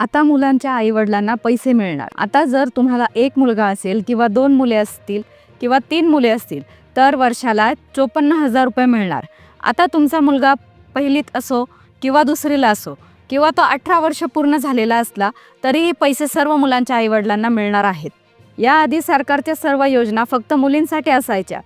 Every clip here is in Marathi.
आता मुलांच्या आईवडिलांना पैसे मिळणार. आता जर तुम्हाला एक मुलगा असेल किंवा दोन मुले असतील किंवा तीन मुले असतील तर वर्षाला चोपन्न हजार रुपये मिळणार. आता तुमचा मुलगा पहिलीत असो किंवा दुसरीला असो किंवा तो अठरा वर्ष पूर्ण झालेला असला तरीही पैसे सर्व मुलांच्या आईवडिलांना मिळणार आहेत. याआधी सरकारच्या सर्व योजना फक्त मुलींसाठी असायच्या.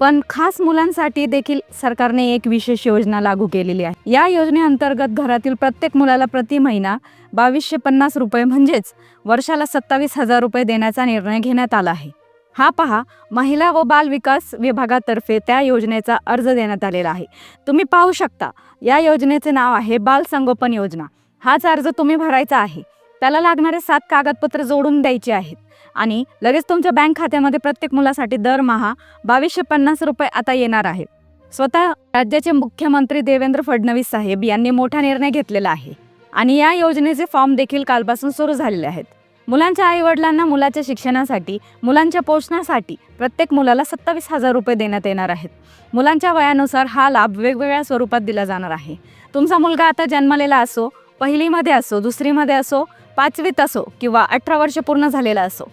पण खास मुलांसाठी देखील सरकारने एक विशेष योजना लागू केलेली आहे. या योजनेअंतर्गत घरातील प्रत्येक मुलाला प्रति महिना बावीसशे पन्नास रुपये म्हणजेच वर्षाला सत्तावीस हजार रुपये देण्याचा निर्णय घेण्यात आला आहे. हा पहा महिला व बाल विकास विभागातर्फे त्या योजनेचा अर्ज देण्यात आलेला आहे. तुम्ही पाहू शकता या योजनेचे नाव आहे बाल संगोपन योजना. हाच अर्ज तुम्ही भरायचा आहे. त्याला लागणारे सात कागदपत्र जोडून द्यायचे आहेत. आणि लगेच तुमच्या बँक खात्यामध्ये प्रत्येक मुलासाठी दरमहा बावीसशे पन्नास रुपये आता येणार आहेत स्वतः राज्याचे मुख्यमंत्री देवेंद्र फडणवीस साहेब यांनी मोठा निर्णय घेतलेला आहे. आणि या योजनेचे फॉर्म देखील कालपासून सुरू झालेले आहेत. मुलांच्या आईवडिलांना मुलाच्या शिक्षणासाठी मुलांच्या पोषणासाठी प्रत्येक मुलाला सत्तावीस हजार रुपये देण्यात येणार आहेत. मुलांच्या वयानुसार हा लाभ वेगवेगळ्या स्वरूपात दिला जाणार आहे. तुमचा मुलगा आता जन्मलेला असो पहिलीमध्ये असो दुसरीमध्ये असो पाचवीत असो किंवा अठरा वर्ष पूर्ण झालेला असो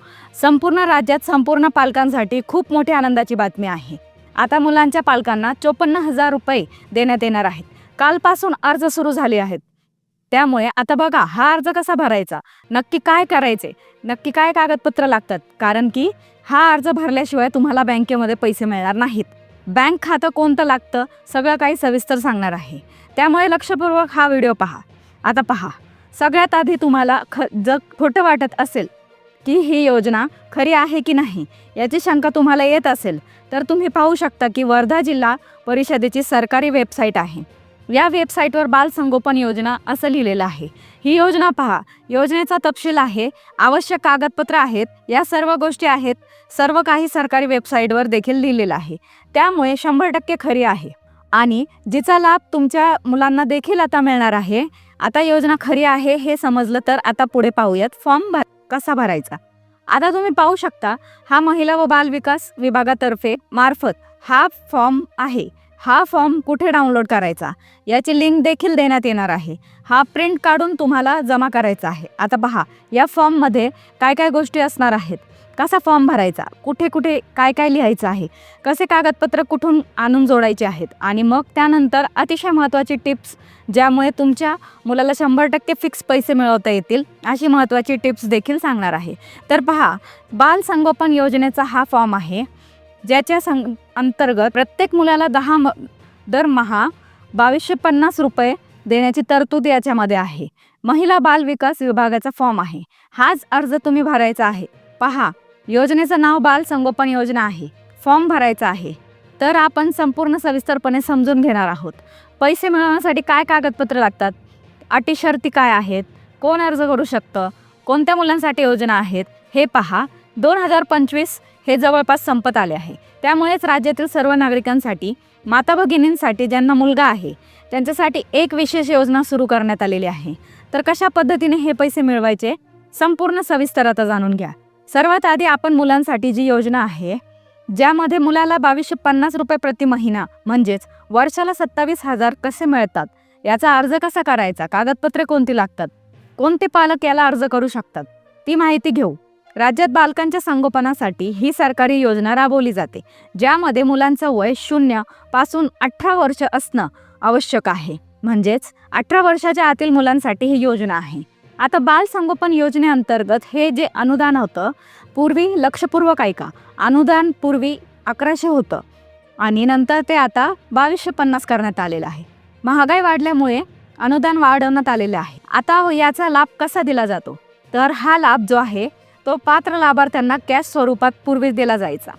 संपूर्ण राज्यात संपूर्ण पालकांसाठी खूप मोठी आनंदाची बातमी आहे. आता मुलांच्या पालकांना चोपन्न हजार रुपये देण्यात येणार आहेत. कालपासून अर्ज सुरू झाले आहेत. त्यामुळे आता बघा हा अर्ज कसा भरायचा? नक्की काय करायचे? नक्की काय कागदपत्र लागतात? कारण की हा अर्ज भरल्याशिवाय तुम्हाला बँकेमध्ये पैसे मिळणार नाहीत. बँक खातं कोणतं लागतं? सगळं काही सविस्तर सांगणार आहे. त्यामुळे लक्षपूर्वक हा व्हिडिओ पहा. आता पहा. सगळ्यात आधी तुम्हाला ख जर खोटं वाटत असेल की ही योजना खरी आहे की नाही याची शंका तुम्हाला येत असेल तर तुम्ही पाहू शकता की वर्धा जिल्हा परिषदेची सरकारी वेबसाईट आहे. या वेबसाईटवर बालसंगोपन योजना असं लिहिलेलं आहे. ही योजना पहा. योजनेचा तपशील आहे आवश्यक कागदपत्र आहेत या सर्व गोष्टी आहेत सर्व काही सरकारी वेबसाईटवर देखील लिहिलेलं आहे. त्यामुळे शंभर टक्के खरी आहे. आणि जिचा लाभ तुमच्या मुलांना देखील आता मिळणार आहे आता योजना खरी आहे हे समजलं तर आता पुढे पाहूयात. फॉर्म भर कसा भरायचा? आता तुम्ही पाहू शकता हा महिला व बाल विकास विभागातर्फे मार्फत हा फॉर्म आहे. हा फॉर्म कुठे डाउनलोड करायचा? याची लिंक देखील देण्यात येणार आहे. हा प्रिंट काढून तुम्हाला जमा करायचा आहे. आता पहा या फॉर्ममध्ये काय काय गोष्टी असणार आहेत? कसा फॉर्म भरायचा? कुठे कुठे काय काय लिहायचं आहे? कसे कागदपत्र कुठून आणून जोडायचे आहेत? आणि मग त्यानंतर अतिशय महत्त्वाची टिप्स ज्यामुळे तुमच्या मुलाला शंभर टक्के फिक्स पैसे मिळवता येतील अशी महत्त्वाची टिप्स देखील सांगणार आहे. तर पहा बाल संगोपन योजनेचा हा फॉर्म आहे ज्याच्या सं अंतर्गत प्रत्येक मुलाला दहा म दरमहा बावीसशे पन्नास रुपये देण्याची तरतूद याच्यामध्ये आहे. महिला बाल विकास विभागाचा फॉर्म आहे. हाच अर्ज तुम्ही भरायचा आहे. पहा योजनेचं नाव बाल संगोपन योजना आहे. फॉर्म भरायचा आहे. तर आपण संपूर्ण सविस्तरपणे समजून घेणार आहोत. पैसे मिळवण्यासाठी काय कागदपत्र लागतात? अटी शर्ती काय आहेत? कोण अर्ज करू शकतं? कोणत्या मुलांसाठी योजना आहेत? हे पहा. दोन हजार पंचवीस हे जवळपास संपत आले आहे. त्यामुळेच राज्यातील सर्व नागरिकांसाठी माता भगिनींसाठी ज्यांना मुलगा आहे त्यांच्यासाठी एक विशेष योजना सुरू करण्यात आलेली आहे. तर कशा पद्धतीने हे पैसे मिळवायचे? संपूर्ण सविस्तर आता जाणून घ्या. सर्वात आधी आपण मुलांसाठी जी योजना आहे ज्यामध्ये मुलाला बावीसशे पन्नास रुपये प्रति महिना म्हणजेच वर्षाला सत्तावीस हजार कसे मिळतात? याचा अर्ज कसा करायचा? कागदपत्रे कोणती लागतात? कोणते पालक याला अर्ज करू शकतात? ती माहिती घेऊ. राज्यात बालकांच्या संगोपनासाठी ही सरकारी योजना राबवली जाते ज्यामध्ये मुलांचं वय शून्यपासून अठरा वर्ष असणं आवश्यक आहे. म्हणजेच अठरा वर्षाच्या आतील मुलांसाठी ही योजना आहे. आता बाल संगोपन योजनेअंतर्गत हे जे अनुदान होतं पूर्वी लक्षपूर्वक ऐका. अनुदान पूर्वी अकराशे होतं आणि नंतर ते आता बावीसशे पन्नास करण्यात आलेलं आहे. महागाई वाढल्यामुळे अनुदान वाढवण्यात आलेलं आहे. आता याचा लाभ कसा दिला जातो? तर हा लाभ जो आहे तो पात्र लाभार्थ्यांना कॅश स्वरूपात पूर्वी दिला जायचा.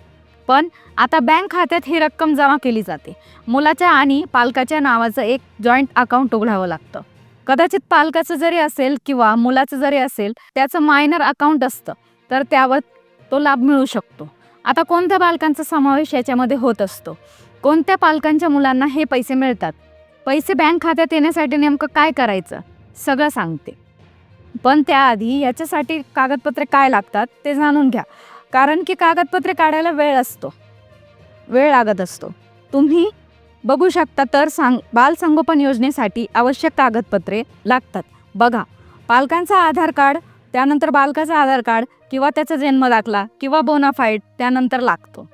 पण आता बँक खात्यात ही रक्कम जमा केली जाते. मुलाच्या आणि पालकाच्या नावाचं एक जॉईंट अकाउंट उघडावं लागतं. कदाचित पालकाचं जरी असेल किंवा मुलाचं जरी असेल त्याचं मायनर अकाउंट असतं तर त्यावर तो लाभ मिळू शकतो. आता कोणत्या पालकांचा समावेश याच्यामध्ये होत असतो? कोणत्या पालकांच्या मुलांना हे पैसे मिळतात? पैसे बँक खात्यात येण्यासाठी नेमकं काय करायचं? सगळं सांगते. पण त्याआधी याच्यासाठी कागदपत्रे काय लागतात ते जाणून घ्या. कारण की कागदपत्रे काढायला वेळ असतो. वेळ लागत असतो. तुम्ही बघू शकता तर सांग बालसंगोपन योजनेसाठी आवश्यक कागदपत्रे लागतात. बघा पालकांचा आधार कार्ड त्यानंतर बालकाचा आधार कार्ड किंवा त्याचा जन्म दाखला किंवा बोनाफाईड त्यानंतर लागतो.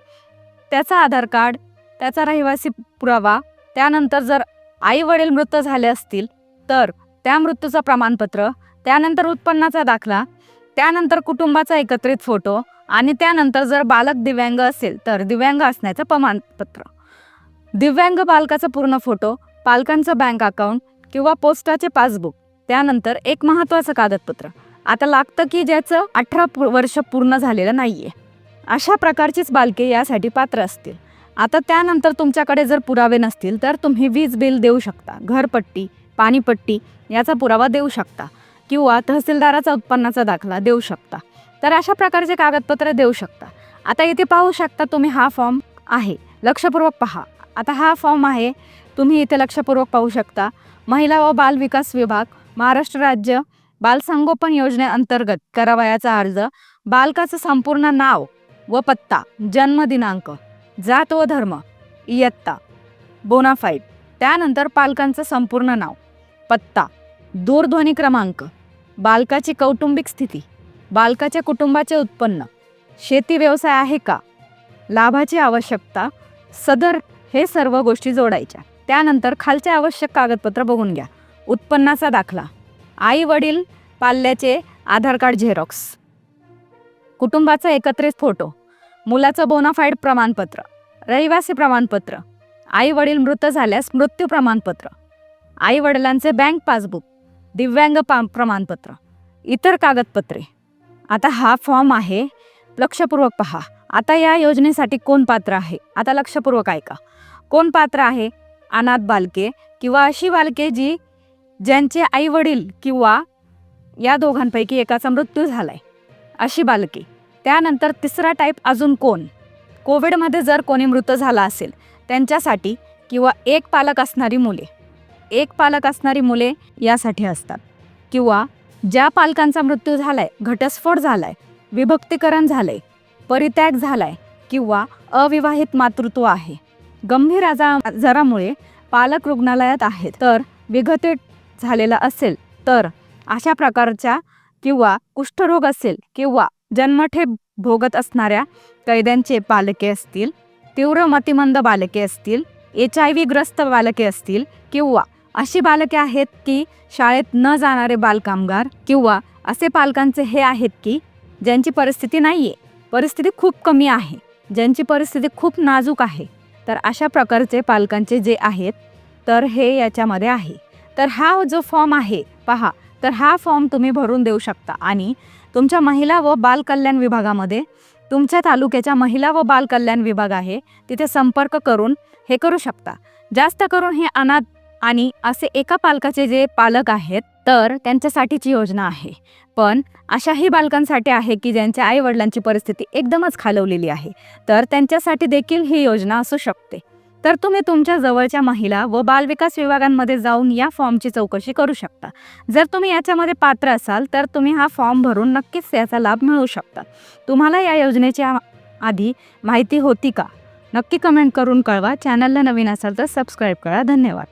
त्याचा आधार कार्ड त्याचा रहिवासी पुरावा त्यानंतर जर आई वडील मृत झाले असतील तर त्या मृत्यूचं प्रमाणपत्र त्यानंतर उत्पन्नाचा दाखला त्यानंतर कुटुंबाचा एकत्रित फोटो आणि त्यानंतर जर बालक दिव्यांग असेल तर दिव्यांग असण्याचं प्रमाणपत्र. दिव्यांग बालकाचा पूर्ण फोटो पालकांचं बँक अकाउंट किंवा पोस्टाचे पासबुक त्यानंतर एक महत्त्वाचं कागदपत्र. आता लागतं की ज्याचं अठरा वर्ष पूर्ण झालेलं नाही आहे अशा प्रकारचीच बालके यासाठी पात्र असतील. आता त्यानंतर तुमच्याकडे जर पुरावे नसतील तर तुम्ही वीज बिल देऊ शकता घरपट्टी पाणीपट्टी याचा पुरावा देऊ शकता किंवा तहसीलदाराचा उत्पन्नाचा दाखला देऊ शकता. तर अशा प्रकारचे कागदपत्र देऊ शकता. आता इथे पाहू शकता तुम्ही हा फॉर्म आहे. लक्षपूर्वक पहा. आता हा फॉर्म आहे तुम्ही इथे लक्षपूर्वक पाहू शकता. महिला व बाल विकास विभाग महाराष्ट्र राज्य बालसंगोपन योजनेअंतर्गत करावयाचा अर्ज बालकाचं संपूर्ण नाव व पत्ता जन्मदिनांक जात व धर्म इयत्ता बोनाफाईड त्यानंतर पालकांचं संपूर्ण नाव पत्ता दूरध्वनी क्रमांक बालकाची कौटुंबिक स्थिती बालकाच्या कुटुंबाचे उत्पन्न शेती व्यवसाय आहे का लाभाची आवश्यकता सदर हे सर्व गोष्टी जोडायच्या. त्यानंतर खालचे आवश्यक कागदपत्र बघून घ्या. उत्पन्नाचा दाखला. आई वडील पाल्याचे आधार कार्ड झेरॉक्स. कुटुंबाचा एकत्रित फोटो. मुलाचं बोनाफाईड प्रमाणपत्र. रहिवासी प्रमाणपत्र. आई वडील मृत झाल्यास मृत्यू प्रमाणपत्र. आई वडिलांचे बँक पासबुक. दिव्यांग पा प्रमाणपत्र. इतर कागदपत्रे. आता हा फॉर्म आहे. लक्षपूर्वक पहा. आता या योजनेसाठी कोण पात्र आहे? आता लक्षपूर्वक ऐका. कोण पात्र आहे? अनाथ बालके किंवा अशी बालके जी ज्यांचे आई वडील किंवा या दोघांपैकी एकाचा मृत्यू झालाय. अशी बालके. त्यानंतर तिसरा टाईप अजून कोण? कोविडमध्ये जर कोणी मृत झाला असेल त्यांच्यासाठी किंवा एक पालक असणारी मुले. एक पालक असणारी मुले यासाठी असतात. किंवा ज्या पालकांचा मृत्यू झालाय घटस्फोट झालाय विभक्तीकरण झालंय परित्याग झालाय किंवा अविवाहित मातृत्व आहे. गंभीर आजा आजारामुळे पालक रुग्णालयात आहेत. तर विघटित झालेला असेल तर अशा प्रकारच्या किंवा कुष्ठरोग असेल किंवा जन्मठेप भोगत असणाऱ्या कैद्यांचे पालके असतील तीव्र मतिमंद बालके असतील एच आय व्ही ग्रस्त बालके असतील किंवा अशी बालके आहेत की शाळेत न जाणारे बालकामगार किंवा असे पालकांचे हे आहेत की ज्यांची परिस्थिती नाही आहे परिस्थिती खूप कमी आहे. ज्यांची परिस्थिती खूप नाजूक आहे तर अशा प्रकारचे पालकांचे जे आहेत तर हे याच्यामध्ये आहे. तर हा जो फॉर्म आहे पहा तर हा फॉर्म तुम्ही भरून देऊ शकता. आणि तुमच्या महिला व बालकल्याण विभागामध्ये तुमच्या तालुक्याच्या महिला व बालकल्याण विभाग आहे तिथे संपर्क करून हे करू शकता. जास्त करून हे अनाथ आणि असे एका पालकाचे जे पालक आहेत तर त्यांच्यासाठीची योजना आहे. पण अशाही बालकांसाठी आहे की ज्यांच्या आई वडिलांची परिस्थिती एकदमच खालवलेली आहे तर त्यांच्यासाठी देखील ही योजना असू शकते. तर तुम्ही तुमच्या जवळच्या महिला व बालविकास विभागांमध्ये जाऊन या फॉर्मची चौकशी करू शकता. जर तुम्ही याच्यामध्ये पात्र असाल तर तुम्ही हा फॉर्म भरून नक्कीच याचा लाभ मिळवू शकता. तुम्हाला या योजनेच्या आ- आधी माहिती होती का? नक्की कमेंट करून कळवा. चॅनलला नवीन असाल तर सबस्क्राईब करा. धन्यवाद.